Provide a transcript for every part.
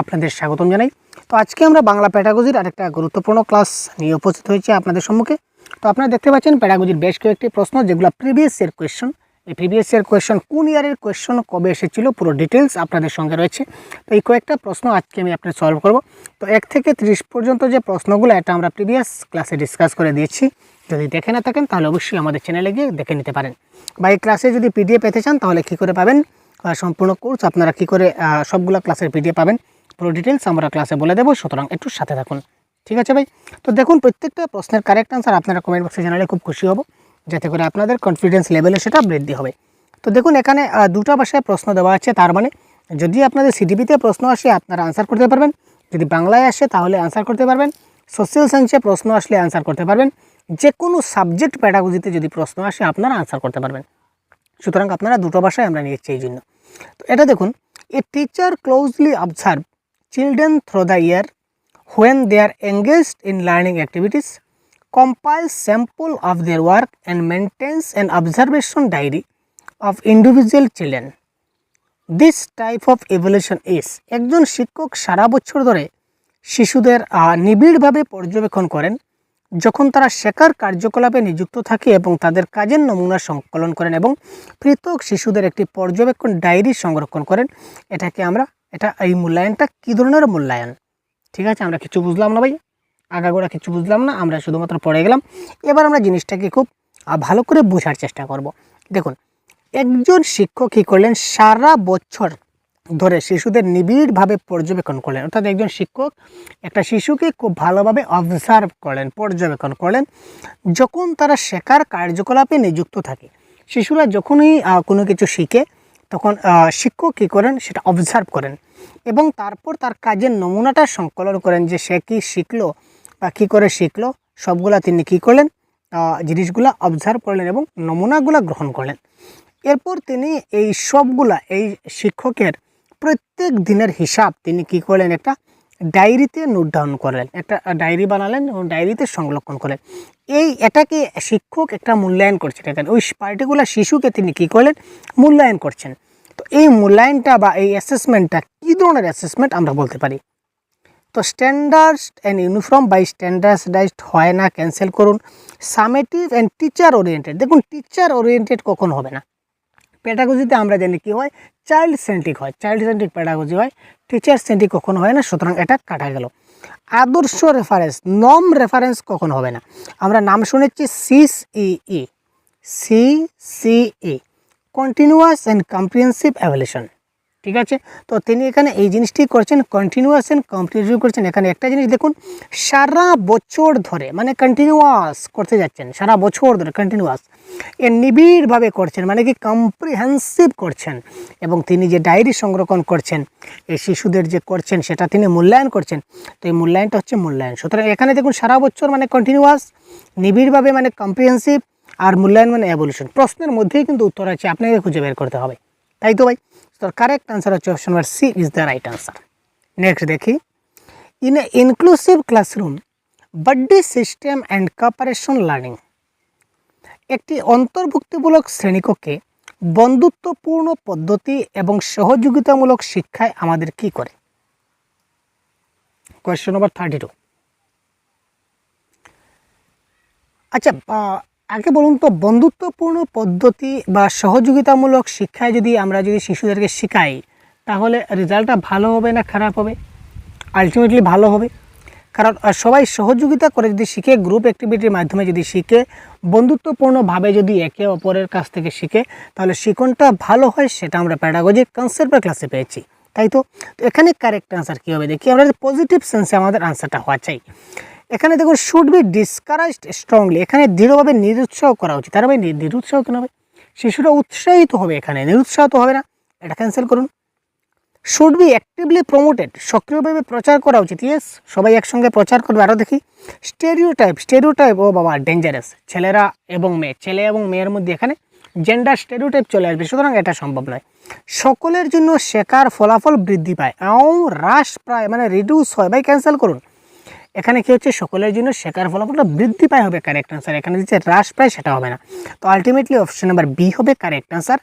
আপনাদের স্বাগতম জানাই। তো আজকে আমরা বাংলা প্যাটাগজির আরেকটা গুরুত্বপূর্ণ ক্লাস নিয়ে উপস্থিত হয়েছি আপনাদের সম্মুখে। তো আপনারা দেখতে পাচ্ছেন প্যাটাগজির বেশ কয়েকটি প্রশ্ন, যেগুলো প্রিভিয়াস ইয়ার কোয়েশ্চন এই প্রিভিয়াস ইয়ার কোয়েশ্চন কোন ইয়ারের কোয়েশ্চন কবে এসেছিল, পুরো ডিটেলস আপনাদের সঙ্গে রয়েছে। তো এই কয়েকটা প্রশ্ন আজকে আমি আপনার সলভ করব। তো এক থেকে ত্রিশ পর্যন্ত যে প্রশ্নগুলো, এটা আমরা প্রিভিয়াস ক্লাসে ডিসকাস করে দিয়েছি। যদি দেখে না থাকেন, তাহলে অবশ্যই আমাদের চ্যানেলে গিয়ে দেখে নিতে পারেন। বা এই ক্লাসে যদি পিডিএফ পেতে চান, তাহলে কী করে পাবেন? সম্পূর্ণ কোর্স আপনারা কী করে সবগুলো ক্লাসের পিডিএফ পাবেন। পুরো ডিটেলস আমরা ক্লাসে বলে দেবো, সুতরাং একটু সাথে থাকুন। ঠিক আছে ভাই? তো দেখুন, প্রত্যেকটা প্রশ্নের কারেক্ট আনসার আপনারা কমেন্ট বক্সে জানালে খুব খুশি হব, যাতে করে আপনাদের কনফিডেন্স লেভেলে সেটা বৃদ্ধি হবে। তো দেখুন, এখানে দুটো ভাষায় প্রশ্ন দেওয়া আছে, তার মানে যদি আপনাদের সিডিপিতে প্রশ্ন আসে, আপনারা আনসার করতে পারবেন। যদি বাংলায় আসে, তাহলে আনসার করতে পারবেন। সোশ্যাল সায়েন্সে প্রশ্ন আসলে আনসার করতে পারবেন। যে কোনো সাবজেক্ট প্যাডাগজিতে যদি প্রশ্ন আসে, আপনারা আনসার করতে পারবেন। সুতরাং আপনারা দুটো ভাষায় আমরা নিয়েছি এই জন্য। তো এটা দেখুন a teacher closely observe children through the year when they are engaged in learning activities compiles sample of their work and maintains an observation diary of individual children. This type of evaluation is একজন শিক্ষক সারা বছর ধরে শিশুদের নিবিড়ভাবে পর্যবেক্ষণ করেন যখন তারা শেখার কার্যকলাপে নিযুক্ত থাকে এবং তাদের কাজের নমুনা সংকলন করেন এবং পৃথক শিশুদের একটি পর্যবেক্ষণ ডায়েরি সংরক্ষণ করেন, এটাকে আমরা এটা এই মূল্যায়নটা কী ধরনের মূল্যায়ন? ঠিক আছে, আমরা কিছু বুঝলাম না ভাই। আগাগোড়া কিছু বুঝলাম না, আমরা শুধুমাত্র পড়ে গেলাম। এবার আমরা জিনিসটাকে খুব ভালো করে বোঝার চেষ্টা করব। দেখুন, একজন শিক্ষক কী করলেন? সারা বছর ধরে শিশুদের নিবিড়ভাবে পর্যবেক্ষণ করলেন। অর্থাৎ একজন শিক্ষক একটা শিশুকে খুব ভালোভাবে অবজার্ভ করলেন, পর্যবেক্ষণ করলেন। যখন তারা শেখার কার্যকলাপে নিযুক্ত থাকে, শিশুরা যখনই কোনো কিছু শিখে তখন শিক্ষক কী করেন? সেটা অবজার্ভ করেন। এবং তারপর তার কাজের নমুনাটা সংকলন করেন যে সে কী শিখলো বা কী করে শিখলো, সবগুলা তিনি কী করলেন? জিনিসগুলা অবজার্ভ করলেন এবং নমুনাগুলা গ্রহণ করলেন। এরপর তিনি এই সবগুলা, এই শিক্ষকের প্রত্যেক দিনের হিসাব তিনি কী করলেন? একটা ডায়েরিতে নোট ডাউন করলেন, একটা ডায়েরি বানালেন এবং ডায়েরিতে সংরক্ষণ করলেন। এই এটাকে শিক্ষক একটা মূল্যায়ন করছেন এখানে ওই পার্টিকুলার শিশুকে তিনি কী করলেন? মূল্যায়ন করছেন। তো এই মূল্যায়নটা বা এই অ্যাসেসমেন্টটা কী ধরনের অ্যাসেসমেন্ট আমরা বলতে পারি? তো standard and uniform by standardized হয় না ক্যান্সেল করুন। সামেটিভ অ্যান্ড টিচার ওরিয়েন্টেড দেখুন টিচার ওরিয়েন্টেড কখন হবে না। প্যাডাগজিতে আমরা জানি কি হয়? চাইল্ড সেন্ট্রিক হয়। চাইল্ড সেন্ট্রিক প্যাডাগজি হয়। টিচার সেন্ট্রিক কখনো হয় না, সুতরাং এটা কাটা গেল। আদর্শ রেফারেন্স নম রেফারেন্স কখন হবে না। আমরা নাম শুনেছি সিস ই C C E continuous and comprehensive evaluation ঠিক আছে? তো তিনি এখানে এই জিনিসটি করছেন কন্টিনিউয়াস অ্যান্ড কম্প্রিহেন্সিভ করছেন। এখানে একটা জিনিস দেখুন, সারা বছর ধরে মানে কন্টিনিউয়াস করতে যাচ্ছেন, সারা বছর ধরে কন্টিনিউয়াস এ নিবিড়ভাবে করছেন মানে কি কম্প্রিহেন্সিভ করছেন। এবং তিনি যে ডায়েরি সংরক্ষণ করছেন এই শিশুদের যে করছেন, সেটা তিনি মূল্যায়ন করছেন। তো এই মূল্যায়নটা হচ্ছে মূল্যায়ন। সুতরাং এখানে দেখুন, সারা বছর মানে কন্টিনিউয়াস নিবিড়ভাবে মানে কম্প্রিহেন্সিভ আর মূল্যায়ন মানে অ্যাভলিউশন প্রশ্নের মধ্যেই কিন্তু উত্তর আছে, আপনাকে খুঁজে বের করতে হবে। তাই তো ভাই তো কারেক্ট আনসার হচ্ছে option number C is the right answer next দেখি। In a inclusive classroom birthday system and cooperation learning একটি অন্তর্ভুক্তিমূলক শ্রেণীকক্ষে বন্ধুত্বপূর্ণ পদ্ধতি এবং সহযোগিতামূলক শিক্ষায় আমাদের কি করে? কোয়েশ্চন নম্বর থার্টি টু আচ্ছা আগে বলুন তো, বন্ধুত্বপূর্ণ পদ্ধতি বা সহযোগিতামূলক শিক্ষায় যদি আমরা যদি শিশুদেরকে শেখাই, তাহলে রেজাল্টটা ভালো হবে না খারাপ হবে? আলটিমেটলি ভালো হবে। কারণ সবাই সহযোগিতা করে যদি শিখে গ্রুপ অ্যাক্টিভিটির মাধ্যমে যদি শিখে, বন্ধুত্বপূর্ণভাবে যদি একে অপরের কাছ থেকে শিখে, তাহলে শিখনটা ভালো হয় সেটা আমরা প্যাডাগজির কনসেপ্টের ক্লাসে পেয়েছি। তাই তো? এখানে কারেক্ট আনসার কী হবে? দেখি, আমরা পজিটিভ সেন্সে আমাদের আনসারটা হওয়া চাই। এখানে দেখুন শুড বি ডিসকারেজড স্ট্রংলি এখানে দৃঢ়ভাবে নিরুৎসাহ করা উচিত। তার ভাই নি- নিরুৎসাহ কেন হবে? শিশুরা উৎসাহিত হবে এখানে। নিরুৎসাহ তো হবে না, এটা ক্যান্সেল করুন। শুড বি অ্যাক্টিভলি প্রমোটেড সক্রিয়ভাবে প্রচার করা উচিত। ইয়েস সবাই একসঙ্গে প্রচার করবে। আরও দেখি। স্টেরিও টাইপ স্টেরিও টাইপ ও বাবা ডেঞ্জারাস ছেলেরা এবং মেয়ে, ছেলে এবং মেয়ের মধ্যে এখানে জেন্ডার স্টেরিও টাইপ চলে আসবে। সুতরাং এটা সম্ভব নয়। সকলের জন্য শেখার ফলাফল বৃদ্ধি পায়। এও হ্রাস প্রায় মানে রিডিউস হয়। ভাই ক্যান্সেল করুন। এখানে কি হচ্ছে? সকলের জন্য শেখার ফলাফলটা বৃদ্ধি পায় হবে কারেক্ট আনসার এখানে যে হ্রাস পায় সেটা হবে না। তো আলটিমেটলি অপশন নাম্বার বি হবে correct answer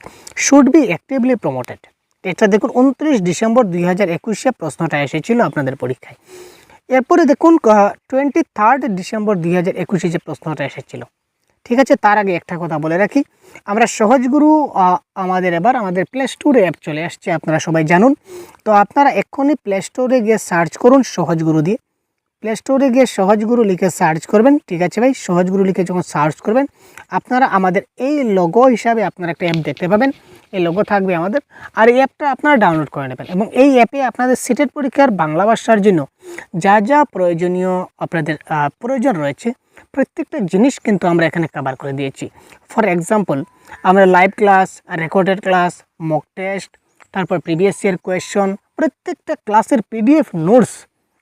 should be actively promoted এটা দেখুন, উনত্রিশ ডিসেম্বর দুই হাজার একুশে প্রশ্নটা এসেছিল আপনাদের পরীক্ষায়। এরপরে দেখুন টোয়েন্টি থার্ড ডিসেম্বর দুই হাজার একুশে যে প্রশ্নটা এসেছিল। ঠিক আছে, তার আগে একটা কথা বলে রাখি। আমরা সহজগুরু আমাদের এবার আমাদের প্লে স্টোরে অ্যাপ চলে আসছে, আপনারা সবাই জানুন। তো আপনারা এক্ষুনি প্লে স্টোরে গিয়ে সার্চ করুন সহজগুরু দিয়ে। প্লে স্টোরে গিয়ে সহজগুরু লিখে সার্চ করবেন। ঠিক আছে ভাই? সহজগুরু লিখে যখন সার্চ করবেন, আপনারা আমাদের এই লোগো হিসাবে আপনারা একটা অ্যাপ দেখতে পাবেন। এই লোগো থাকবে আমাদের। আর এই অ্যাপটা আপনারা ডাউনলোড করে নেবেন। এবং এই অ্যাপে আপনাদের সিটের পরীক্ষার বাংলা ভাষার জন্য যা যা প্রয়োজনীয় আপনাদের প্রয়োজন রয়েছে, প্রত্যেকটা জিনিস কিন্তু আমরা এখানে কভার করে দিয়েছি। ফর এক্সাম্পল আমরা live class recorded class mock test তারপর প্রিভিয়াস ইয়ার কোয়েশন প্রত্যেকটা ক্লাসের পিডিএফ নোটস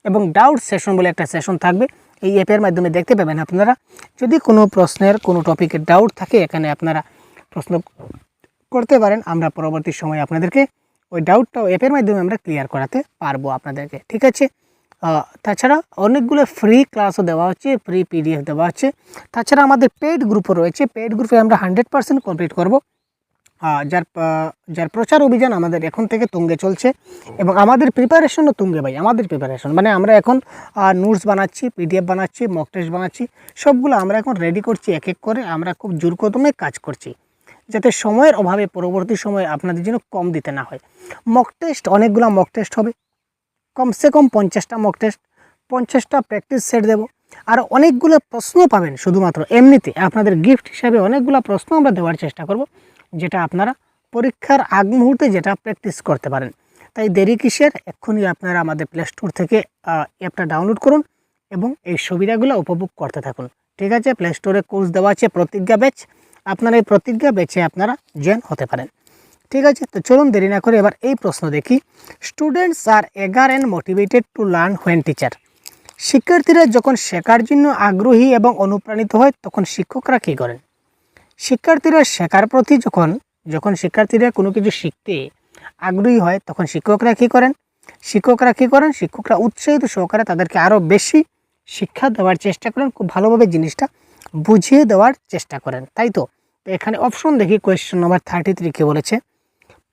এবং ডাউট সেশন বলে একটা সেশন থাকবে। এই অ্যাপের মাধ্যমে দেখতে পাবেন আপনারা। যদি কোনো প্রশ্নের কোনো টপিকের ডাউট থাকে, এখানে আপনারা প্রশ্ন করতে পারেন। আমরা পরবর্তী সময় আপনাদেরকে ওই ডাউটটাও অ্যাপের মাধ্যমে আমরা ক্লিয়ার করাতে পারব আপনাদেরকে। ঠিক আছে? তাছাড়া অনেকগুলো ফ্রি ক্লাসও দেওয়া হচ্ছে ফ্রি পিডিএফ দেওয়া হচ্ছে। তাছাড়া আমাদের পেড গ্রুপও রয়েছে। পেড গ্রুপে আমরা হান্ড্রেড পার্সেন্ট কমপ্লিট করব। যার যার প্রচার অভিযান আমাদের এখন থেকে তুঙ্গে চলছে এবং আমাদের প্রিপারেশনও তুঙ্গে ভাই, আমাদের প্রিপারেশন মানে আমরা এখন নোটস বানাচ্ছি পিডিএফ বানাচ্ছি মক টেস্ট বানাচ্ছি, সবগুলো আমরা এখন রেডি করছি এক এক করে, আমরা খুব জোর কদমে কাজ করছি, যাতে সময়ের অভাবে পরবর্তী সময়ে আপনাদের জন্য কম দিতে না হয়। মক টেস্ট অনেকগুলো মক টেস্ট হবে। কমসে কম পঞ্চাশটা মক টেস্ট পঞ্চাশটা প্র্যাকটিস সেট দেবো। আর অনেকগুলো প্রশ্ন পাবেন শুধুমাত্র। এমনিতে আপনাদের গিফট হিসাবে অনেকগুলো প্রশ্ন আমরা দেওয়ার চেষ্টা করব। যেটা আপনারা পরীক্ষার আগ মুহূর্তে যেটা প্র্যাকটিস করতে পারেন। তাই দেরি কিসের? এক্ষুনি আপনারা আমাদের প্লে স্টোর থেকে অ্যাপটা ডাউনলোড করুন এবং এই সুবিধাগুলো উপভোগ করতে থাকুন। ঠিক আছে? প্লে স্টোরে কোর্স দেওয়া আছে প্রতিজ্ঞা ব্যাচ আপনারা এই প্রতিজ্ঞা ব্যাচে আপনারা জয়েন হতে পারেন। ঠিক আছে? তো চলুন দেরি না করে এবার এই প্রশ্ন দেখি। Students are eager and motivated to learn when teacher শিক্ষার্থীরা যখন শেখার জন্য আগ্রহী এবং অনুপ্রাণিত হয়, তখন শিক্ষকরা কী করেন? শিক্ষার্থীরা শেখার প্রতি যখন যখন শিক্ষার্থীরা কোনো কিছু শিখতে আগ্রহী হয়, তখন শিক্ষকরা কী করেন? শিক্ষকরা কী করেন? শিক্ষকরা উৎসাহিত সহকারে তাদেরকে আরও বেশি শিক্ষা দেওয়ার চেষ্টা করেন, খুব ভালোভাবে জিনিসটা বুঝিয়ে দেওয়ার চেষ্টা করেন। তাই তো? এখানে অপশন দেখি কোয়েশ্চেন নাম্বার থার্টি থ্রি কে বলেছে।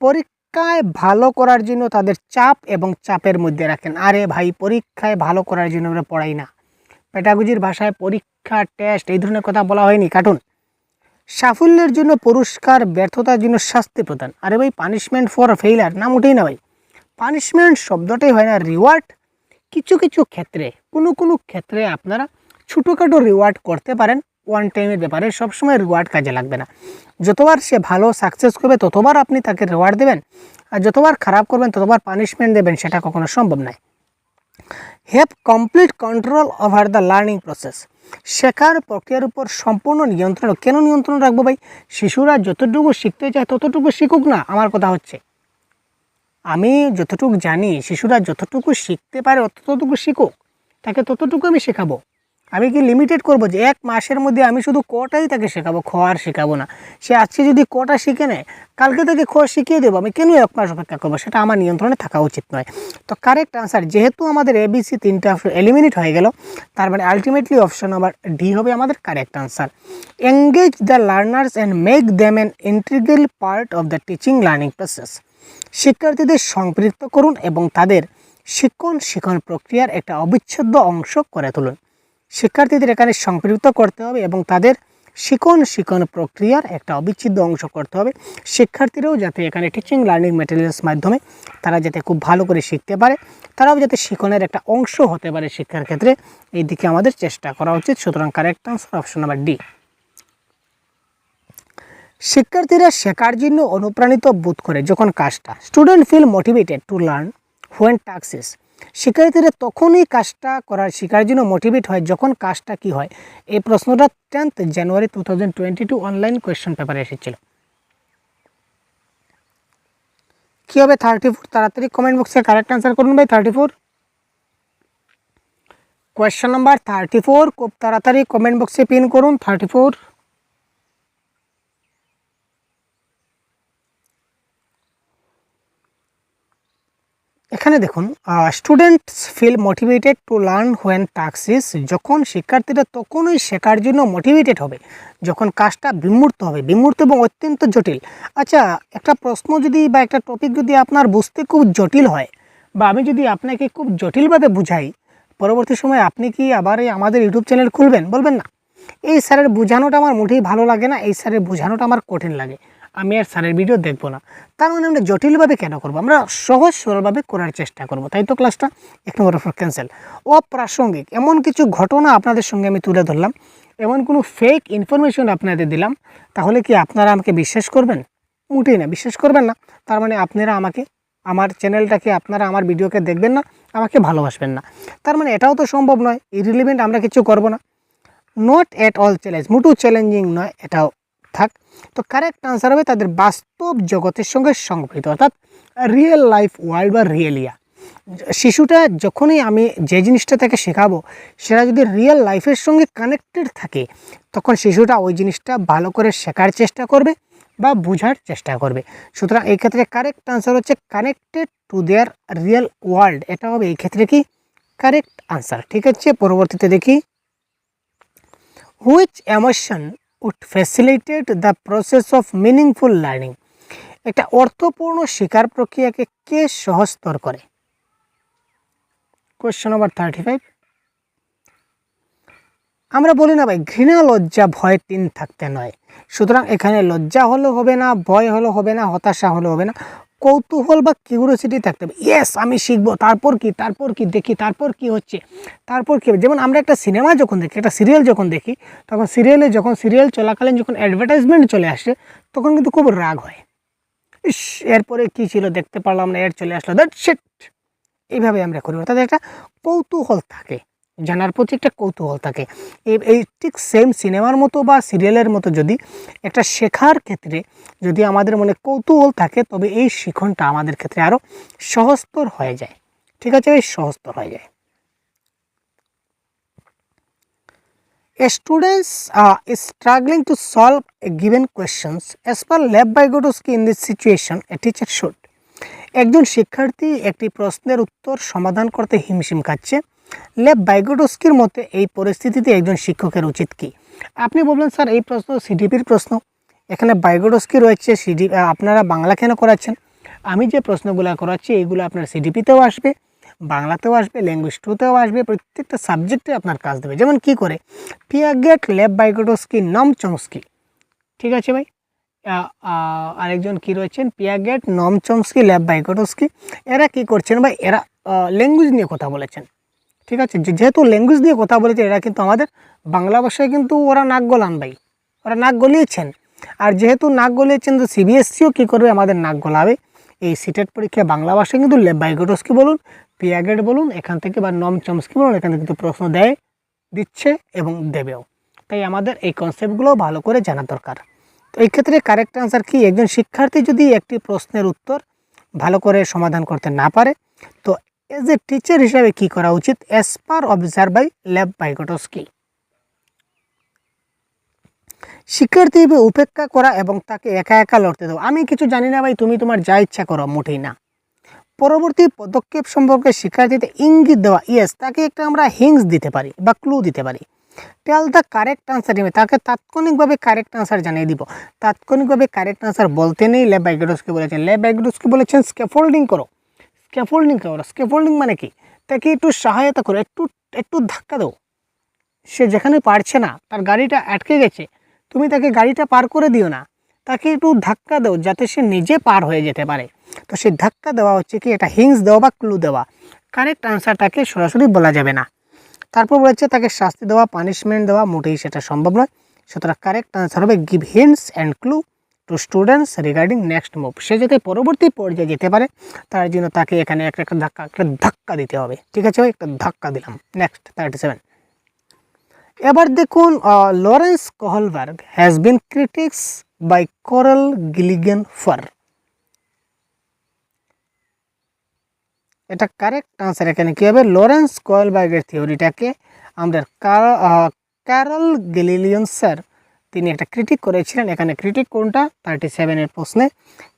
পরীক্ষায় ভালো করার জন্য তাদের চাপ এবং চাপের মধ্যে রাখেন। আরে ভাই, পরীক্ষায় ভালো করার জন্য আমরা পড়াই না। পেটাগুজির ভাষায় পরীক্ষা টেস্ট এই ধরনের কথা বলা হয়নি কার্টুন সাফল্যের জন্য পুরস্কার, ব্যর্থতার জন্য শাস্তি প্রদান। আরে ভাই পানিশমেন্ট ফর ফেইলার নাম উঠেই না ভাই। পানিশমেন্ট শব্দটাই হয় না রিওয়ার্ড কিছু কিছু ক্ষেত্রে, কোনো কোনো ক্ষেত্রে আপনারা ছোটোখাটো রিওয়ার্ড করতে পারেন ওয়ান টাইমের ব্যাপারে সবসময় রিওয়ার্ড কাজে লাগবে না। যতবার সে ভালো সাকসেস করবে, ততবার আপনি তাকে রিওয়ার্ড দেবেন। আর যতবার খারাপ করবেন, ততবার পানিশমেন্ট দেবেন, সেটা কখনো সম্ভব নয়। Have complete control over the learning process শেখার প্রক্রিয়ার উপর সম্পূর্ণ নিয়ন্ত্রণ। কেন নিয়ন্ত্রণ রাখব ভাই? শিশুরা যতটুকু শিখতে চায় ততটুকু শিখুক না, আমার কথা হচ্ছে। আমি যতটুকু জানি, শিশুরা যতটুকু শিখতে পারে ততটুকু শিখুক, তাকে ততটুকু আমি শেখাবো। আমি কি লিমিটেড করব যে এক মাসের মধ্যে আমি শুধু কটাই তাকে শেখাবো? খ আর শেখাবো না। সে আজকে যদি কটা শিখে নেয়, কালকে তাকে খ শিখিয়ে দেবো, আমি কেন এক মাস অপেক্ষা করব? সেটা আমার নিয়ন্ত্রণে থাকা উচিত নয়। তো কারেক্ট আনসার যেহেতু আমাদের এবিসি তিনটা এলিমিনেট হয়ে গেল, তার মানে আলটিমেটলি অপশন আবার ডি হবে আমাদের correct answer engage the learners and make them an integral part of the teaching learning process শিক্ষার্থীদের সম্পৃক্ত করুন এবং তাদের শিক্ষণ শিক্ষণ প্রক্রিয়ার একটা অবিচ্ছেদ্য অংশ করে তুলুন। শিক্ষার্থীদের এখানে সম্পৃক্ত করতে হবে এবং তাদের শিক্ষণ শিক্ষণ প্রক্রিয়ার একটা অবিচ্ছেদ্য অংশ করতে হবে। শিক্ষার্থীরাও যাতে এখানে টিচিং লার্নিং ম্যাটেরিয়ালস মাধ্যমে তারা যাতে খুব ভালো করে শিখতে পারে, তারাও যাতে শিক্ষণের একটা অংশ হতে পারে শিক্ষার ক্ষেত্রে, এই দিকে আমাদের চেষ্টা করা উচিত। সুতরাং correct answer option number D শিক্ষার্থীরা শেখার জন্য অনুপ্রাণিত বোধ করে যখন কাজটা student feel motivated to learn when tasks শিক্ষার্থীরা তখনই কাজটা করার শিকার জন্য মোটিভেট হয়, যখন কাজটা কি হয়? এই প্রশ্নটা tenth January two thousand twenty two online question পেপারে এসেছিল। কী হবে থার্টি ফোর তাড়াতাড়ি কমেন্ট বক্সে কারেক্ট অ্যান্সার করুন ভাই thirty four question number thirty four খুব তাড়াতাড়ি কমেন্ট বক্সে পিন করুন থার্টি ফোর এখানে দেখুন students feel motivated to learn when tasks যখন শিক্ষার্থীরা তখনই শেখার জন্য মোটিভেটেড হবে, যখন কাজটা বিমূর্ত হবে, বিমূর্ত এবং অত্যন্ত জটিল। আচ্ছা একটা প্রশ্ন যদি বা একটা টপিক যদি আপনার বুঝতে খুব জটিল হয় বা আমি যদি আপনাকে খুব জটিলভাবে বুঝাই, পরবর্তী সময় আপনি কি আবার আমাদের ইউটিউব চ্যানেল খুলবেন? বলবেন না। এই স্যারের বোঝানোটা আমার মোটেই ভালো লাগে না, এই স্যারের বোঝানোটা আমার কঠিন লাগে। আমি আর স্যারের ভিডিও দেখব না। তার মানে আমরা জটিলভাবে কেন করব? আমরা সহজ সরলভাবে করার চেষ্টা করব, তাই তো ক্লাসটা এক নম্বর ফর ক্যান্সেল অপ্রাসঙ্গিক, এমন কিছু ঘটনা আপনাদের সঙ্গে আমি তুলে ধরলাম, এমন কোনো ফেক ইনফরমেশন আপনাদের দিলাম, তাহলে কি আপনারা আমাকে বিশ্বাস করবেন? মোটেই না, বিশ্বাস করবেন না। তার মানে আপনারা আমাকে, আমার চ্যানেলটাকে আপনারা আমার ভিডিওকে দেখবেন না, আমাকে ভালোবাসবেন না। তার মানে এটাও তো সম্ভব নয় ইরিলিভেন্ট আমরা কিছু করব না। নট অ্যাট অল চ্যালেঞ্জ মোটু চ্যালেঞ্জিং নয়, এটাও থাক। তো কারেক্ট আনসার হবে তাদের বাস্তব জগতের সঙ্গে সংগঠিত অর্থাৎ রিয়েল লাইফ ওয়ার্ল্ড বা রিয়েলিয়া শিশুটা যখনই আমি যে জিনিসটা তাকে শেখাবো, সেটা যদি রিয়েল লাইফের সঙ্গে কানেক্টেড থাকে, তখন শিশুটা ওই জিনিসটা ভালো করে শেখার চেষ্টা করবে বা বোঝার চেষ্টা করবে। সুতরাং এই ক্ষেত্রে কারেক্ট আনসার হচ্ছে connected to their real world এটা হবে এই ক্ষেত্রে কি? কারেক্ট আনসার ঠিক আছে, পরবর্তীতে দেখি। Which emotion would facilitate the process of meaningful learning একটা অর্থপূর্ণ শিকার প্রক্রিয়াকে কে সহজতর করে? কোয়েশ্চন নাম্বার থার্টি ফাইভ আমরা বলি না ভাই, ঘৃণা, লজ্জা, ভয় তিন থাকতে নয়। সুতরাং এখানে লজ্জা হলেও হবে না, ভয় হলেও হবে না, হতাশা হলেও হবে না। কৌতূহল বা কিউরিয়াসিটি থাকতে হবে। ইয়েস আমি শিখব, তারপর কি তারপর কি, দেখি, তারপর কি হচ্ছে, তারপর কি? যেমন আমরা একটা সিনেমা যখন দেখি, একটা সিরিয়াল যখন দেখি, তখন সিরিয়ালে যখন সিরিয়াল চলাকালীন যখন অ্যাডভার্টাইজমেন্ট চলে আসে, তখন কিন্তু খুব রাগ হয়। ইস, এরপরে কী ছিল দেখতে পারলাম না, এর চলে আসলো দ্যাট সেট এইভাবে আমরা করি। অর্থাৎ একটা কৌতূহল থাকে। জানার প্রতি একটা কৌতূহল থাকে এই ঠিক সেম সিনেমার মতো বা সিরিয়ালের মতো যদি একটা শেখার ক্ষেত্রে যদি আমাদের মনে কৌতূহল থাকে তবে এই শিখনটা আমাদের ক্ষেত্রে আরও সহজতর হয়ে যায় ঠিক আছে এই সহজতর হয়ে যায় A students uh, is struggling to solve a given questions. As per Lev Vygotsky in this situation, a teacher. একজন শিক্ষার্থী একটি প্রশ্নের উত্তর সমাধান করতে হিমশিম খাচ্ছে লেব বাইগোডস্কির মতে এই পরিস্থিতিতে একজন শিক্ষকের উচিত কি? আপনি বলবেন, স্যার, এই প্রশ্ন সিডিপির প্রশ্ন। এখানে বাইগোডস্কি রয়েছে, সিডি আপনারা বাংলা কেন করাচ্ছেন? আমি যে প্রশ্নগুলো করাচ্ছি এইগুলো আপনার সিডিপিতেও আসবে, বাংলাতেও আসবে, ল্যাঙ্গুয়েজ টুতেও আসবে, প্রত্যেকটা সাবজেক্টে আপনার কাজ দেবে। যেমন কি করে? পিয়াগেট লেব বাইগোডস্কি নম চমস্কি। ঠিক আছে ভাই? আরেকজন কি রয়েছেন? পিয়াগেট নম চমস্কি ল্যাব বাইগোডস্কি। এরা কি করছেন ভাই? এরা ল্যাঙ্গুয়েজ নিয়ে কথা বলেছেন। ঠিক আছে? যেহেতু ল্যাঙ্গুয়েজ দিয়ে কথা বলেছে, এরা কিন্তু আমাদের বাংলা ভাষায় কিন্তু ওরা নাক গলান ভাই। ওরা নাক গলিয়েছেন। আর যেহেতু নাক গলিয়েছেন, তো সিবিএসসিও কী করবে? আমাদের নাক গলাবে। এই সিটেট পরীক্ষায় বাংলা ভাষায় কিন্তু বাইগোটসকি বলুন, পিয়াগেট বলুন, এখান থেকে বা নম চমস্কি বলুন, এখান থেকে কিন্তু প্রশ্ন দেয়, দিচ্ছে এবং দেবেও। তাই আমাদের এই কনসেপ্টগুলো ভালো করে জানা দরকার। তো এই ক্ষেত্রে কারেক্ট আনসার কি? একজন শিক্ষার্থী যদি একটি প্রশ্নের উত্তর ভালো করে সমাধান করতে না পারে, তো এজ এ টিচার হিসাবে কি করা উচিত? As per observe by Lev Vygotsky শিক্ষার্থী উপেক্ষা করা এবং তাকে একা একা লড়তে দেওয়া। আমি কিছু জানি না ভাই, তুমি তোমার যা ইচ্ছা করো, মোটেই না। পরবর্তী পদক্ষেপ সম্পর্কে শিক্ষার্থীতে ইঙ্গিত দেওয়া। ইয়েস তাকে একটা আমরা হিংস দিতে পারি বা ক্লু দিতে পারি। টেল দ্য কারেক্ট আনসার দিবে তাকে তাৎক্ষণিকভাবে কারেক্ট আনসার জানিয়ে দিব। তাৎক্ষণিকভাবে কারেক্ট আনসার বলতে নেই ল্যাব বাইগোডসকে বলেছেন। ল্যাব বাইগোডসকে বলেছেন স্ক্যাফোল্ডিং করো। স্ক্যাফোল্ডিং করো। স্ক্যাফোল্ডিং মানে কি? তাকে একটু সহায়তা করো, একটু একটু ধাক্কা দাও। সে যেখানে পারছে না, তার গাড়িটা আটকে গেছে, তুমি তাকে গাড়িটা পার করে দিও না। তাকে একটু ধাক্কা দাও যাতে সে নিজে পার হয়ে যেতে পারে। তো সেই ধাক্কা দেওয়া হচ্ছে কি? এটা হিংস দেওয়া বা ক্লু দেওয়া। কারেক্ট আনসারটাকে সরাসরি বলা যাবে না। তারপর বলেছে তাকে শাস্তি দেওয়া পানিশমেন্ট দেওয়া মোটেই সেটা সম্ভব নয়। সুতরাং কারেক্ট আনসার হবে give hints and clue to students regarding next move সে যাতে পরবর্তী পর্যায়ে যেতে পারে, তার জন্য তাকে এখানে একটা একটা ধাক্কা একটা ধাক্কা দিতে হবে। ঠিক আছে একটা ধাক্কা দিলাম। নেক্সট থার্টি সেভেন এবার দেখুন Lawrence Kohlberg has been critics by Carol Gilligan for এটা কারেক্ট আনসার এখানে কী হবে? লরেন্স কয়েলবার্গের থিওরিটাকে আমাদের কারল গেলিলিয়ন স্যার তিনি একটা ক্রিটিক করেছিলেন। এখানে ক্রিটিক কোনটা? থার্টি সেভেনের প্রশ্নে।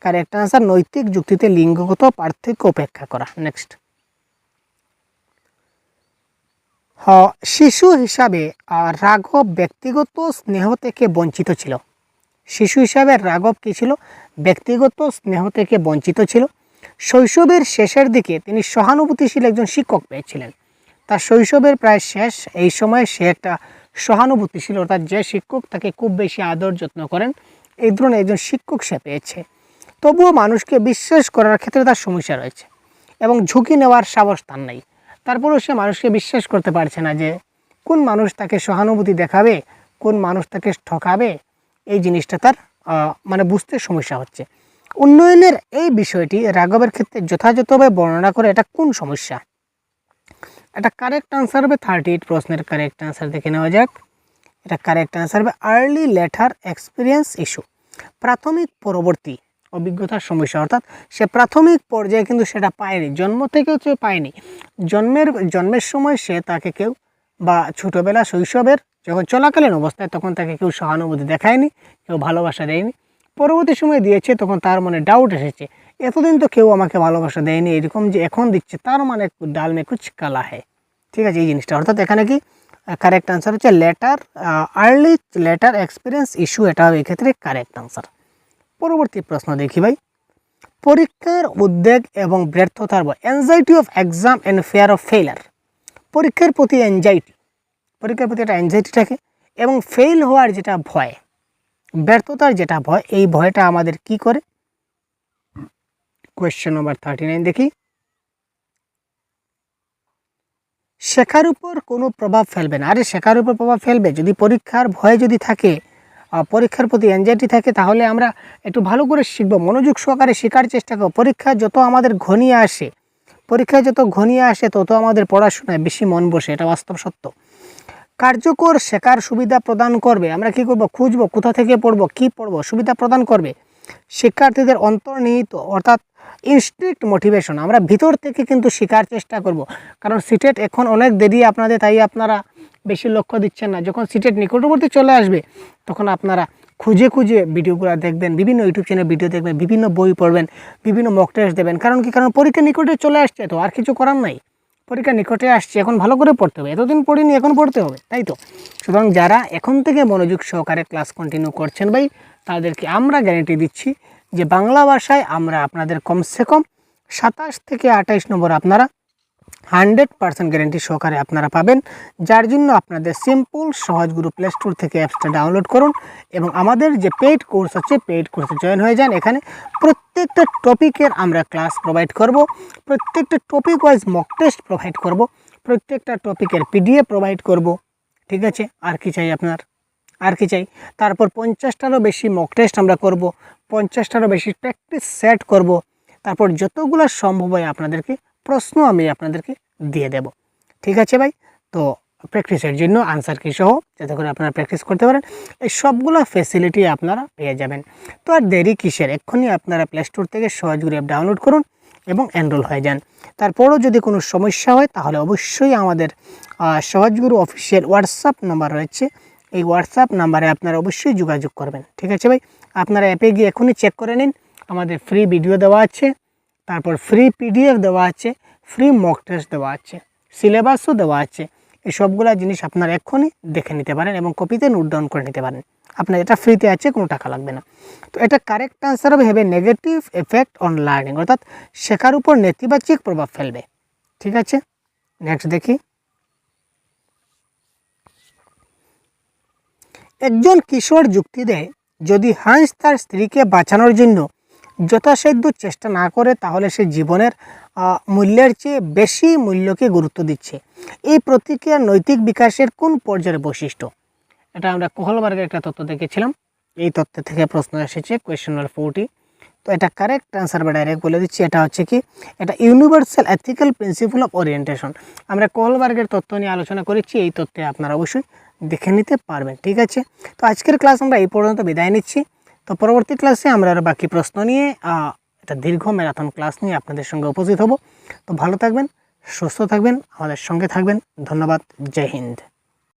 কারেক্ট আনসার নৈতিক যুক্তিতে লিঙ্গগত পার্থক্য উপেক্ষা করা। নেক্সট হ, শিশু হিসাবে রাঘব ব্যক্তিগত স্নেহ থেকে বঞ্চিত ছিল। শিশু হিসাবে রাঘব কী ছিল? ব্যক্তিগত স্নেহ থেকে বঞ্চিত ছিল। শৈশবের শেষের দিকে তিনি সহানুভূতিশীল একজন শিক্ষক পেয়েছিলেন। তার শৈশবের প্রায় শেষ। এই সময় সে একটা সহানুভূতিশীল, অর্থাৎ যে শিক্ষক তাকে খুব বেশি আদর যত্ন করেন, এই ধরনের একজন শিক্ষক সে পেয়েছে। তবুও মানুষকে বিশ্বাস করার ক্ষেত্রে তার সমস্যা রয়েছে এবং ঝুঁকি নেওয়ার সাহস তার নেই। তারপরেও সে মানুষকে বিশ্বাস করতে পারছে না যে কোন মানুষ তাকে সহানুভূতি দেখাবে, কোন মানুষ তাকে ঠকাবে, এই জিনিসটা তার মানে বুঝতে সমস্যা হচ্ছে। উন্নয়নের এই বিষয়টি রাঘবের ক্ষেত্রে যথাযথভাবে বর্ণনা করে এটা কোন সমস্যা? এটা কারেক্ট আনসার হবে থার্টি এইট প্রশ্নের কারেক্ট আনসার দেখে নেওয়া যাক। এটা কারেক্ট আনসার হবে আর্লি লেটার এক্সপিরিয়েন্স ইস্যু প্রাথমিক পরবর্তী অভিজ্ঞতার সমস্যা, অর্থাৎ সে প্রাথমিক পর্যায়ে কিন্তু সেটা পায়নি, জন্ম থেকেও সে পায়নি। জন্মের জন্মের সময় সে তাকে কেউ বা ছোটোবেলা শৈশবের যখন চলাকালীন অবস্থায় তখন তাকে কেউ সহানুভূতি দেখায়নি, কেউ ভালোবাসা দেয়নি। পরবর্তী সময় দিয়েছে তখন তার মনে ডাউট এসেছে এতদিন তো কেউ আমাকে ভালোবাসা দেয়নি, এরকম যে এখন দিচ্ছে, তার মানে ডাল মে কুচ কালা হ্যায় ঠিক আছে, এই জিনিসটা। অর্থাৎ এখানে কি কারেক্ট আনসার হচ্ছে later early later experience issue এটা এক্ষেত্রে কারেক্ট আনসার পরবর্তী প্রশ্ন দেখি ভাই। পরীক্ষার উদ্বেগ এবং ব্যর্থতার ভয় anxiety of exam and fear of failure পরীক্ষার প্রতি অ্যাংজাইটি পরীক্ষার প্রতি একটা অ্যাংজাইটি থাকে এবং ফেল হওয়ার যেটা ভয়, ব্যর্থতার যেটা ভয়, এই ভয়টা আমাদের কি করে? কোয়েশ্চেন নম্বর থার্টি নাইন দেখি। শেখার উপর কোনো প্রভাব ফেলবে না। আরে, শেখার উপর প্রভাব ফেলবে? যদি পরীক্ষার ভয় যদি থাকে পরীক্ষার প্রতি অ্যাংজাইটি থাকে, তাহলে আমরা একটু ভালো করে শিখব। মনোযোগ সহকারে শেখার চেষ্টা করব। পরীক্ষা যত আমাদের ঘনিয়ে আসে পরীক্ষায় যত ঘনিয়ে আসে, তত আমাদের পড়াশোনায় বেশি মন বসে। এটা বাস্তব সত্য। কার্যকর শেখার সুবিধা প্রদান করবে। আমরা কি করব? খুঁজবো। কোথা থেকে পড়ব? কি পড়ব? সুবিধা প্রদান করবে। শিক্ষার্থীদের অন্তর্নিহিত, অর্থাৎ ইনস্ট্রিক্ট মোটিভেশন। আমরা ভিতর থেকে কিন্তু শেখার চেষ্টা করব। কারণ সিটেট এখন অনেক দেরি আপনাদের, তাই আপনারা বেশি লক্ষ্য দিচ্ছেন না। যখন সিটেট নিকটবর্তী চলে আসবে, তখন আপনারা খুঁজে খুঁজে ভিডিওগুলো দেখবেন, বিভিন্ন ইউটিউব চ্যানেল ভিডিও দেখবেন, বিভিন্ন বই পড়বেন, বিভিন্ন মক টেস্ট দেবেন। কারণ কি? কারণ পরীক্ষা নিকটে চলে আসছে তো, আর কিছু করার নাই। পরীক্ষা নিকটে আসছে, এখন ভালো করে পড়তে হবে। এতদিন পড়িনি, এখন পড়তে হবে, তাই তো? সুতরাং যারা এখন থেকে মনোযোগ সহকারে ক্লাস কন্টিনিউ করছেন ভাই, তাদেরকে আমরা গ্যারেন্টি দিচ্ছি যে বাংলা ভাষায় আমরা আপনাদের কমসে কম সাতাশ থেকে আঠাইশ নম্বর আপনারা হান্ড্রেড পার্সেন্ট গ্যারেন্টি সহকারে আপনারা পাবেন। যার জন্য আপনাদের সিম্পল, সহজ গ্রুপ প্লে স্টোর থেকে অ্যাপসটা ডাউনলোড করুন এবং আমাদের যে পেইড কোর্স আছে পেইড কোর্সে জয়েন হয়ে যান। এখানে প্রত্যেকটা টপিকের আমরা ক্লাস প্রোভাইড করব। প্রত্যেকটা topic wise mock test provide করব। প্রত্যেকটা টপিকের পিডিএফ প্রোভাইড করব। ঠিক আছে? আর কি চাই আপনার? আর কি চাই? তারপর পঞ্চাশটারও বেশি মক টেস্ট আমরা করব। পঞ্চাশটারও বেশি প্র্যাকটিস সেট করব। তারপর যতগুলো সম্ভব হয় আপনাদেরকে প্রশ্ন আমি আপনাদেরকে দিয়ে দেব। ঠিক আছে ভাই? তো প্র্যাকটিসের জন্য আনসার কি সহ? যাতে করে আপনারা প্র্যাকটিস করতে পারেন। এই সবগুলো ফেসিলিটি আপনারা পেয়ে যাবেন। তো আর দেরি কিসের? এক্ষুনি আপনারা প্লে স্টোর থেকে সহজগুলি অ্যাপ ডাউনলোড করুন এবং এনরোল হয়ে যান। তারপরও যদি কোনো সমস্যা হয়, তাহলে অবশ্যই আমাদের সহজগুরু অফিসিয়াল হোয়াটসঅ্যাপ নাম্বার রয়েছে। এই হোয়াটসঅ্যাপ নাম্বারে আপনারা অবশ্যই যোগাযোগ করবেন। ঠিক আছে ভাই? আপনারা অ্যাপে গিয়ে এখনই চেক করে নিন। আমাদের ফ্রি ভিডিও দেওয়া আছে, তারপর ফ্রি পিডিএফ দেওয়া আছে ফ্রি মক টেস্ট দেওয়া আছে সিলেবাসও দেওয়া আছে। এই সবগুলা জিনিস আপনারা এক্ষুনি দেখে নিতে পারেন এবং কপিতে নোট ডাউন করে নিতে পারেন। আপনার এটা ফ্রিতে আছে, কোনো টাকা লাগবে না। তো এটা কারেক্ট আনসার হবে have negative effect on learning অর্থাৎ শেখার উপর নেতিবাচক প্রভাব ফেলবে। ঠিক আছে? নেক্সট দেখি। একজন কিশোর যুক্তি দেয়, যদি হাঁস তার স্ত্রীকে বাঁচানোর জন্য যথাসাধ্য চেষ্টা না করে, তাহলে সে জীবনের মূল্যের চেয়ে বেশি মূল্যকে গুরুত্ব দিচ্ছে। এই প্রতিক্রিয়ার নৈতিক বিকাশের কোন পর্যায়ের বৈশিষ্ট্য? এটা আমরা কোহলবার্গের একটা তথ্য দেখেছিলাম। এই তথ্য থেকে প্রশ্ন এসেছে কোয়েশ্চেন নাম্বার ফোরটি তো এটা কারেক্ট অ্যান্সার বা ডাইরেক্ট বলে দিচ্ছি। এটা হচ্ছে কি? এটা universal ethical principal of orientation আমরা কোহলবার্গের তথ্য নিয়ে আলোচনা করেছি। এই তথ্যে আপনারা অবশ্যই দেখে নিতে পারবেন, ঠিক আছে? তো আজকের ক্লাস আমরা এই পর্যন্ত বিদায় নিচ্ছি। তো পরবর্তী ক্লাসে আমরা আর বাকি প্রশ্ন নিয়ে একটা দীর্ঘ ম্যারাথন ক্লাস নিয়ে আপনাদের সঙ্গে উপস্থিত হব। তো ভালো থাকবেন, সুস্থ থাকবেন, আমাদের সঙ্গে থাকবেন। ধন্যবাদ, জয় হিন্দ।